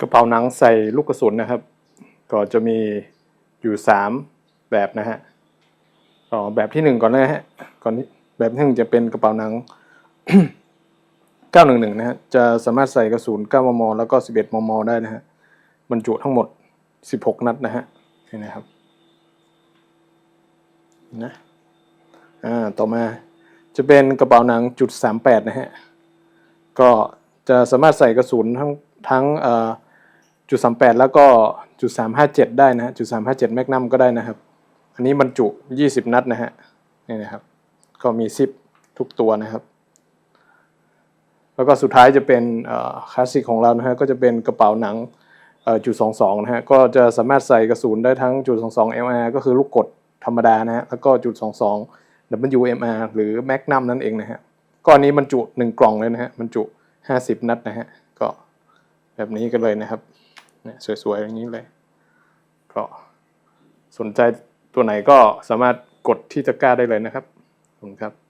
กระเป๋าหนังใส่ลูกกระสุนนะครับ ก็จะมีอยู่สามแบบนะฮะอ๋อแบบที่หนึ่งก่อนนะฮะก่อนที่แบบที่หนึ่งจะเป็นกระเป๋าหนัง 911 นะฮะจะสามารถใส่กระสุน 9 มม แล้วก็ 11 มม ได้นะฮะบรรจุทั้งหมด 16 นัดนะฮะนี่นะครับนะอ่าต่อมาจะเป็นกระเป๋าหนังจุด38นะฮะก็จะสามารถใส่กระสุนทั้งทั้งเอ่อ จุด38แปดแล้วก็จุด357ได้นะจุด357แมกนัมก็ได้นะครับ อันนี้บรรจุ20นัดนะฮะนี่นะครับ ก็มีซิปทุกตัวนะครับ แล้วก็สุดท้ายจะเป็นคลาสสิกของเรานะฮะก็จะเป็นกระเป๋าหนังจุดสองสองนะฮะก็จะสามารถใส่กระสุนได้ทั้งจุดสองสอง LR ก็คือลูกกดธรรมดานะฮะแล้วก็จุดสองสอง WMR หรือ Magnum นั่นเองนะฮะก้อนนี้บรรจุหนึ่งกล่องเลยนะฮะบรรจุห้าสิบนัดนะฮะก็แบบนี้กันเลยนะครับ เนี่ยสวยๆอย่างนี้เลย ก็สนใจตัวไหนก็สามารถกดที่ตะกร้าได้เลยนะครับขอบคุณครับ